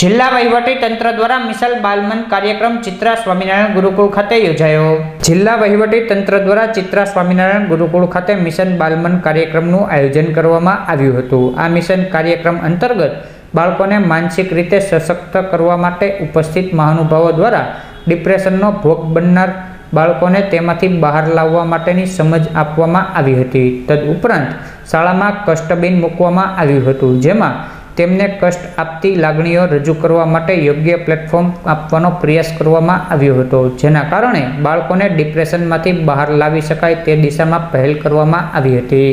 જિલ્લા વહીવટી તંત્ર દ્વારા મિસાલ બાલમન કાર્યક્રમ ચિત્રા સ્વામિનારાયણ ગુરુકુળ ખાતે યોજાયો. જિલ્લા વહીવટી તંત્ર દ્વારા ચિત્રા સ્વામિનારાયણ ગુરુકુળ ખાતે મિશન બાલમન કાર્યક્રમનું આયોજન કરવામાં આવ્યું હતું. આ મિશન કાર્યક્રમ અંતર્ગત બાળકોને માનસિક રીતે સશક્ત કરવા માટે ઉપસ્થિત મહાનુભાવો દ્વારા ડિપ્રેશનનો ભોગ બનનાર બાળકોને તેમાંથી બહાર લાવવા માટેની સમજ આપવામાં આવી હતી. તદઉપરાંત શાળામાં કષ્ટબિન મૂકવામાં આવ્યું હતું, જેમાં તેમને કષ્ટ આપતી લાગણીઓ રજૂ કરવા માટે યોગ્ય પ્લેટફોર્મ આપવાનો પ્રયાસ કરવામાં આવ્યો હતો, જેના કારણે બાળકોને ડિપ્રેશનમાંથી બહાર લાવી શકાય તે દિશામાં પહેલ કરવામાં આવી હતી.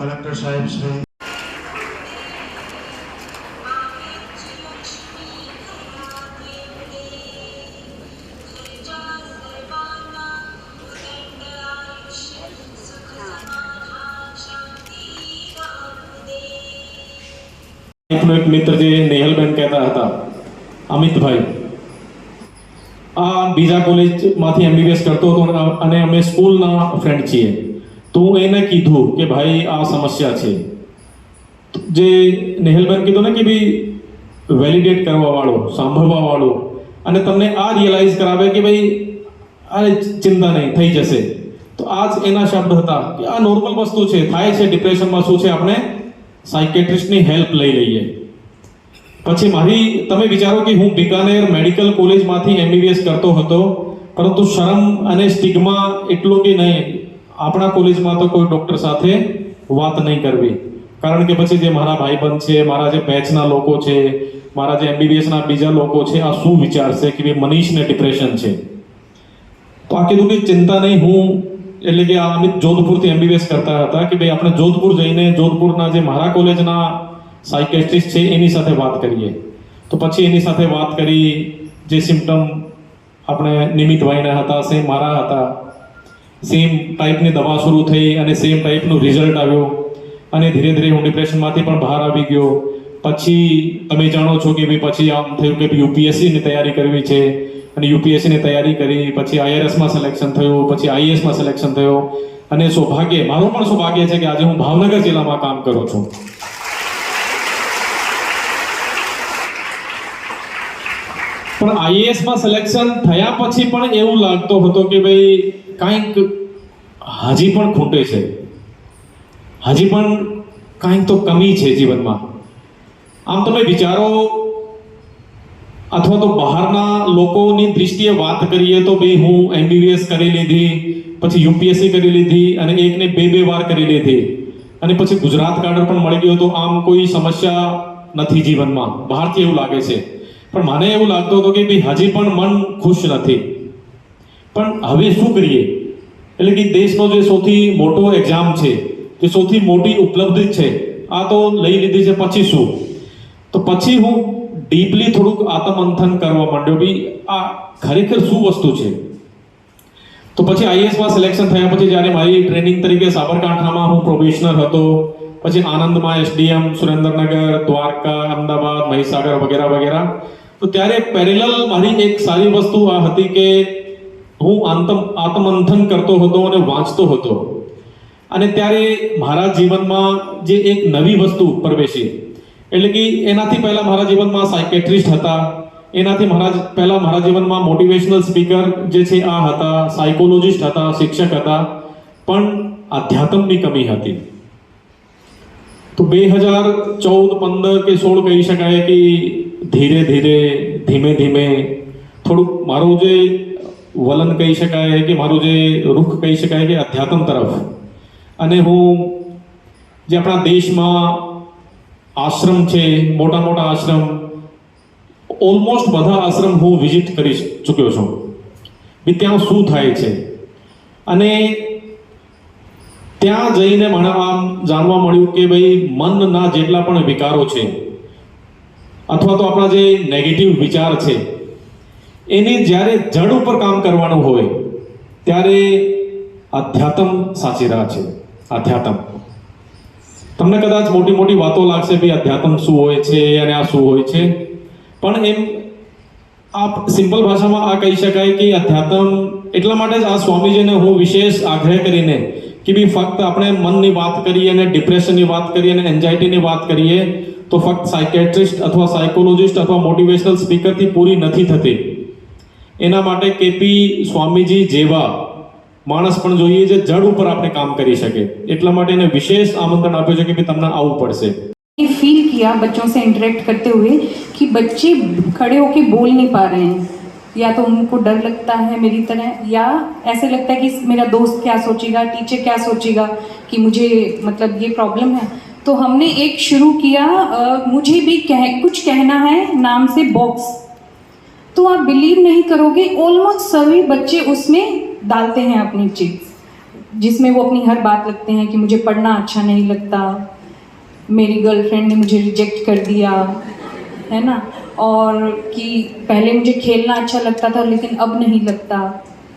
કલેક્ટર સાહેબ શ્રી એક મિત્ર જે નેહલબેન કહેતા હતા, અમિતભાઈ. આ બીજા કોલેજમાંથી એમબીબીએસ કરતો હતો અને- અમે સ્કૂલના ફ્રેન્ડ છીએ. તો હું એને કીધું કે ભાઈ, આ સમસ્યા છે. જે નેહલબેન કીધું ને કે ભાઈ વેલિડેટ કરવાવાળો સાંભળવાવાળો અને તમને આ રિયલાઇઝ કરાવે કે ભાઈ અરે ચિંતા નહીં, થઈ જશે. તો આ જ એના શબ્દ હતા કે આ નોર્મલ વસ્તુ છે, થાય છે ડિપ્રેશનમાં શું છે આપણે? સાયકેટ્રિસ્ટની હેલ્પ લઈ લઈએ. પછી મારી, તમે વિચારો કે હું બિકાનેર મેડિકલ કોલેજમાંથી એમબીબીએસ કરતો હતો, પરંતુ શરમ અને સ્ટિગ્મા એટલો કે નહીં, આપણા કોલેજમાં તો કોઈ ડૉક્ટર સાથે વાત નહીં કરવી. કારણ કે પછી જે મારા ભાઈબંધ છે, મારા જે બેચના લોકો છે, મારા જે એમબીબીએસના બીજા લોકો છે, આ શું વિચારશે કે ભાઈ મનીષને ડિપ્રેશન છે? તો આ કીધું કે ચિંતા નહીં, હું એટલે કે અમિત જોધપુરથી એમબીબીએસ કરતા હતા કે ભાઈ આપણે જોધપુર જઈને જોધપુરના જે મારા કોલેજના સાયકેટ્રિસ્ટ છે, એની સાથે વાત કરીએ. તો પછી એની સાથે વાત કરી, જે સિમ્ટમ આપણે નિમિતભાઈના હતા સેમ મારા હતા. સેમ ટાઈપની દવા શરૂ થઈ અને સેમ ટાઈપનું રિઝલ્ટ આવ્યું. અને ધીરે ધીરે હું ડિપ્રેશનમાંથી પણ બહાર આવી ગયો. પછી તમે જાણો છો કે ભાઈ પછી આમ થયું કે યુપીએસસીની તૈયારી કરવી છે. અને યુપીએસસીની તૈયારી કરી, પછી આઈઆરએસમાં સિલેક્શન થયું, પછી આઈએસમાં સિલેક્શન થયું. અને સૌભાગ્ય, મારું પણ સૌભાગ્ય છે કે આજે હું ભાવનગર જિલ્લામાં કામ કરું છું. પણ આઈએએસમાં સિલેક્શન થયા પછી પણ એવું લાગતો હતો કે ભાઈ કાંઈક હજી પણ ખૂટે છે. હજી પણ કાંઈક તો કમી છે જીવનમાં. આમ તમે વિચારો અથવા તો બહારના લોકોની દૃષ્ટિએ વાત કરીએ તો ભાઈ હું એમબીબીએસ કરી લીધી, પછી યુપીએસસી કરી લીધી અને એકને બે બે વાર કરી લીધી. અને પછી ગુજરાત કાર્ડર પણ મળી ગયો તો આમ કોઈ સમસ્યા નથી જીવનમાં. બહારથી એવું લાગે છે. પણ મને એવું લાગતું હતું કે ભાઈ હજી પણ મન ખુશ નથી. પણ હવે શું કરીએ? એટલે કે દેશનો જે સૌથી મોટો એક્ઝામ છે, જે સૌથી મોટી ઉપલબ્ધિ છે, આ તો લઈ લીધી છે પછી શું? તો પછી હું ડીપલી થોડુંક આત્મમંથન કરવા માંડ્યો બી આ ખરેખર શું વસ્તુ છે? તો પછી આઈએસમાં સિલેક્શન થયા પછી જ્યારે મારી ટ્રેનિંગ તરીકે સાબરકાંઠામાં હું પ્રોબેશનર હતો, પછી આનંદમાં એસડીએમ સુરેન્દ્રનગર, દ્વારકા, અમદાવાદ, મહીસાગર વગેરે વગેરે. તો ત્યારે પેરેલલ મારી એક સારી વસ્તુ આ હતી કે હું આંતમ, આત્મમંથન કરતો હતો અને વાંચતો હતો. અને ત્યારે મારા જીવનમાં જે એક નવી વસ્તુ પ્રવેશી. એટલે કે એનાથી પહેલા મારા જીવનમાં સાયકેટ્રિસ્ટ હતા. એનાથી મારા પહેલાં મારા જીવનમાં મોટિવેશનલ સ્પીકર જે છે આ હતા સાયકોલોજિસ્ટ હતા, શિક્ષક હતા. પણ આધ્યાત્મની કમી હતી. તો બે હજાર ચૌદ, પંદર કે સોળ કહી શકાય કે ધીરે ધીરે, ધીમે ધીમે થોડુંક મારું જે વલન કહી શકાય કે મારું જે રૂખ કહી શકાય કે અધ્યાત્મ તરફ. અને હું જે આપણા દેશમાં આશ્રમ છે, મોટા મોટા આશ્રમ ઓલમોસ્ટ બધા આશ્રમ હું વિઝિટ કરી ચૂક્યો છું. બી ત્યાં શું થાય છે? અને ત્યાં જઈને મને આમ જાણવા મળ્યું કે ભાઈ, મનના જેટલા પણ વિકારો છે, અથવા તો આપણા જે નેગેટિવ વિચાર છે, એને જ્યારે જડ ઉપર કામ કરવાનું હોય, ત્યારે આધ્યાત્મ સાચી રાહ છે. અધ્યાત્મ. તમને કદાચ મોટી મોટી વાતો લાગશે ભાઈ અધ્યાત્મ શું હોય છે અને આ શું હોય છે. પણ એમ આ સિમ્પલ ભાષામાં આ કહી શકાય કે અધ્યાત્મ એટલા માટે જ આ સ્વામીજીને હું વિશેષ આગ્રહ કરીને કે બી ફક્ત આપણે મનની વાત કરીએ અને ડિપ્રેશનની વાત કરીએ અને એન્ઝાયટીની વાત કરીએ, તો ફક્ત સાયકેટ્રિસ્ટ અથવા સાયકોલોજિસ્ટ અથવા મોટિવેશનલ સ્પીકરથી પૂરી નથી થતી. એના માટે કેપી સ્વામીજી જેવા માણસ પણ જોઈએ જે જડ ઉપર આપણે કામ કરી શકે એટલા માટે એને વિશેષ આમંત્રણ આપ્યું છે કે ભાઈ તમને આવવું પડશે ये फील किया बच्चों से इंटरेक्ट करते हुए कि बच्चे खड़े होके बोल नहीं पा रहे हैं या तो उनको डर लगता है मेरी तरह या ऐसे लगता है कि मेरा दोस्त क्या सोचेगा टीचर क्या सोचेगा कि मुझे मतलब ये प्रॉब्लम है तो हमने एक शुरू किया अ, मुझे भी कह कुछ कहना है नाम से बॉक्स तो आप बिलीव नहीं करोगे ऑलमोस्ट सभी बच्चे उसमें डालते हैं अपनी चीज़, जिसमें वो अपनी हर बात लगते हैं कि मुझे पढ़ना अच्छा नहीं लगता, मेरी गर्लफ्रेंड ने मुझे रिजेक्ट कर दिया, है ना? और कि पहले मुझे खेलना अच्छा लगता था, लेकिन अब नहीं लगता।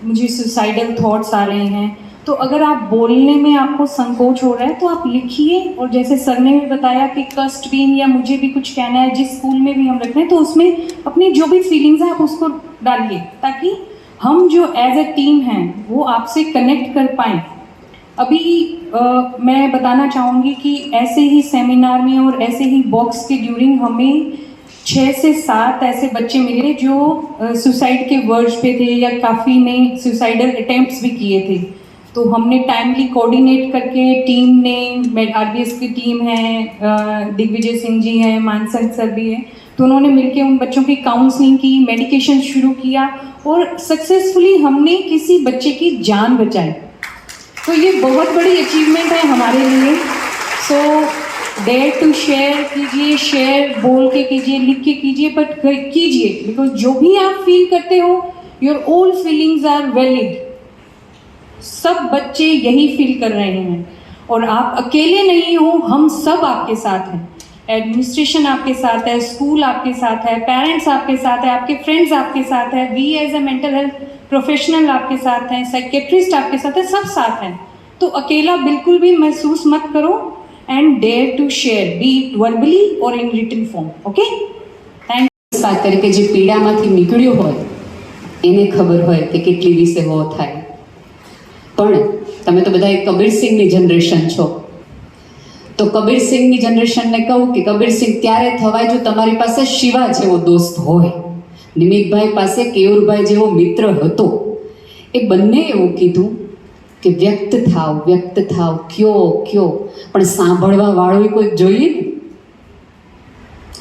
मुझे सुसाइडल थॉट्स आ रहे हैं। तो अगर आप बोलने में आपको संकोच हो रहा है तो आप लिखिए। और जैसे सर ने भी बताया कि कस्ट बीन या मुझे भी कुछ कहना है, जिस स्कूल में भी हम रख रहे हैं तो उसमें अपनी जो भी फीलिंग्स है, आप उसको डालिए, ताकि हम जो एज अ टीम हैं वो आपसे कनेक्ट कर पाएँ। अभी अ, मैं बताना चाहूँगी कि ऐसे ही सेमिनार में और ऐसे ही बॉक्स के ड्यूरिंग हमें छः से सात ऐसे बच्चे मिले जो सुसाइड के वर्ज पे थे या काफ़ी ने सुसाइडल अटेम्प्ट्स भी किए थे। तो हमने टाइमली कोऑर्डिनेट करके टीम ने आर की टीम है दिग्विजय सिंह जी हैं मानसन सर भी हैं तो उन्होंने मिलके उन बच्चों की काउंसलिंग की मेडिकेशन शुरू किया और सक्सेसफुली हमने किसी बच्चे की जान बचाई। तो ये बहुत बड़ी अचीवमेंट है हमारे लिए। सो डेयर टू शेयर कीजिए शेयर बोल के कीजिए, लिख के कीजिए बट कीजिए बिकॉज़ जो भी आप फील करते हो your old feelings are valid सब बच्चे यही फील कर रहे हैं। और आप अकेले नहीं हो, हम सब आपके साथ हैं। एडमिनिस्ट्रेशन आपके साथ है स्कूल आपके साथ है पेरेंट्स आपके साथ है आपके फ्रेंड्स आपके साथ है we as a mental health professional आपके साथ हैं साइकेट्रिस्ट आपके साथ है सब साथ हैं तो अकेला बिल्कुल भी महसूस मत करो and dare to share be it verbally और in written form okay thank વાત કરી કે જે પીડામાંથી નીકળ્યું હોય એને ખબર હોય કે કેટલી વિસેવો થાય પણ તમે તો બધા કબીરસિંહની જનરેશન છો તો કબીરસિંહની જનરેશનને કહું કે કબીરસિંહ ત્યારે થવાય જો તમારી પાસે શિવા જેવો દોસ્ત હોય. નિમિતભાઈ પાસે કેયુરભાઈ જેવો મિત્ર હતો. એ બંને એવું કીધું કે, વ્યક્ત થાવ વ્યક્ત થાવ, કયો કયો. પણ સાંભળવા વાળું કોઈ જોઈએ ને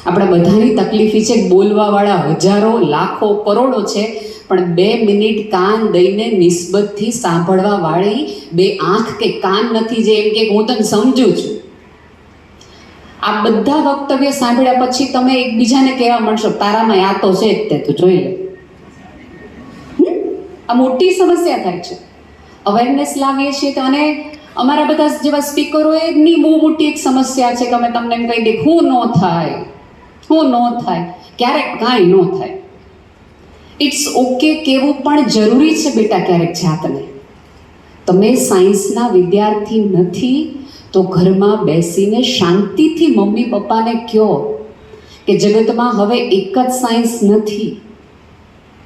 આપણા બધાની તકલીફ છે બોલવાવાળા હજારો, લાખો, કરોડો છે, પણ બે મિનિટ કાન દઈને નિસ્બતથી સાંભળવા વાળી બે આંખ કે કાન નથી જે એમ કે હું તને સમજું છું. આ બધા વક્તવ્ય સાંભળ્યા પછી તમે એકબીજાને કહેવા માંડશો તારામાં આ તો છે જ તે, તું જોઈ લે? આ મોટી સમસ્યા થાય છે. અવેરનેસ લાવીએ છીએ તો અને અમારા બધા જેવા સ્પીકરોની બહુ મોટી એક સમસ્યા છે કે અમે તમને એમ કહી દે હું ન થાય, હું ન થાય, ક્યારેક કાંઈ ન થાય. ઇટ્સ ઓકે કેવું પણ જરૂરી છે બેટા ક્યારેક જાતને. તમે સાયન્સના વિદ્યાર્થી નથી તો ઘરમાં બેસીને શાંતિથી મમ્મી પપ્પાને કહો કે જગતમાં હવે એક જ સાયન્સ નથી.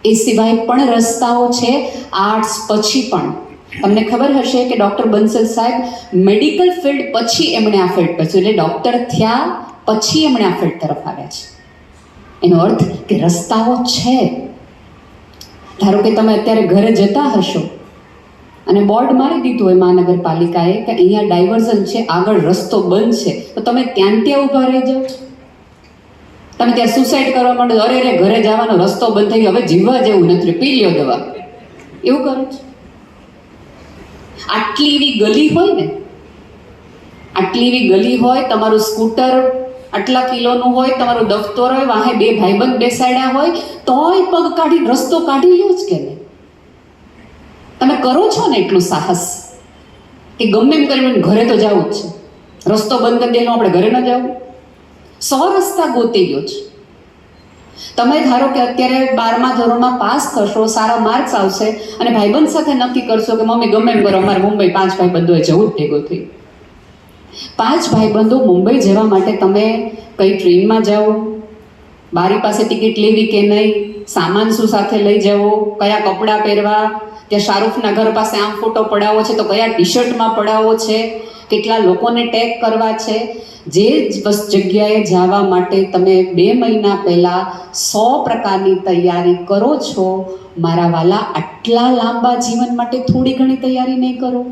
એ સિવાય પણ રસ્તાઓ છે, આર્ટ્સ પછી પણ. તમને ખબર હશે કે ડૉક્ટર બંસલ સાહેબ મેડિકલ ફિલ્ડ પછી એમણે આ ફિલ્ડ પછી એટલે ડૉક્ટર થયા પછી એમણે આ ફિલ્ડ તરફ આવ્યા છે. એનો અર્થ કે રસ્તાઓ છે. ધારો કે તમે અત્યારે ઘરે જતા હશો અને બોર્ડ મારી દીધું હોય મહાનગરપાલિકાએ કે અહીંયા ડાયવર્ઝન છે, આગળ રસ્તો બંધ છે, તો તમે ત્યાં ત્યાં ઊભા રહી જાઓ તમે ત્યાં સુસાઇડ કરવા માંડો અરે અરે, ઘરે જવાનો રસ્તો બંધ થઈ ગયો. હવે જીવવા જેવું નથી. પી લ્યો દવા. એવું કરો છો? આટલી એવી ગલી હોય ને? આટલી એવી ગલી હોય, તમારું સ્કૂટર આટલા કિલોનું હોય, તમારું દફતર હોય, વાહે બે ભાઈબંધ બેસાડ્યા હોય, તોય પગ કાઢી રસ્તો કાઢી લ્યો જ કે નહીં તમે કરો છો ને એટલું સાહસ? કે ગમે એમ કરીને ઘરે તો જવું જ છે. રસ્તો બંધ કરી દેનો આપણે ઘરે ન જવું. સો રસ્તા ગોતી ગયો છે. તમે ધારો કે અત્યારે બારમા ધોરણમાં પાસ થશો, સારા માર્ક્સ આવશે અને ભાઈબંધ સાથે નક્કી કરશો કે મમ્મી ગમે એમ કરો, અમારે મુંબઈ પાંચ ભાઈબંધોએ જવું જ ભેગું થઈ. પાંચ ભાઈબંધો મુંબઈ જવા માટે તમે કઈ ટ્રેનમાં જાઓ? બારી પાસે ટિકિટ લેવી કે નહીં? સામાન શું સાથે લઈ જવો, કયા કપડાં પહેરવા, ત્યાં શાહરૂખના ઘર પાસે આમ ફોટો પડાવો છે તો કયા ટી શર્ટમાં પડાવો છે, કેટલા લોકોને ટેગ કરવા છે, જે જ બસ જગ્યાએ જવા માટે તમે બે મહિના પહેલાં સો પ્રકારની તૈયારી કરો છો, મારા વાલા આટલા લાંબા જીવન માટે થોડી ઘણી તૈયારી નહીં કરો.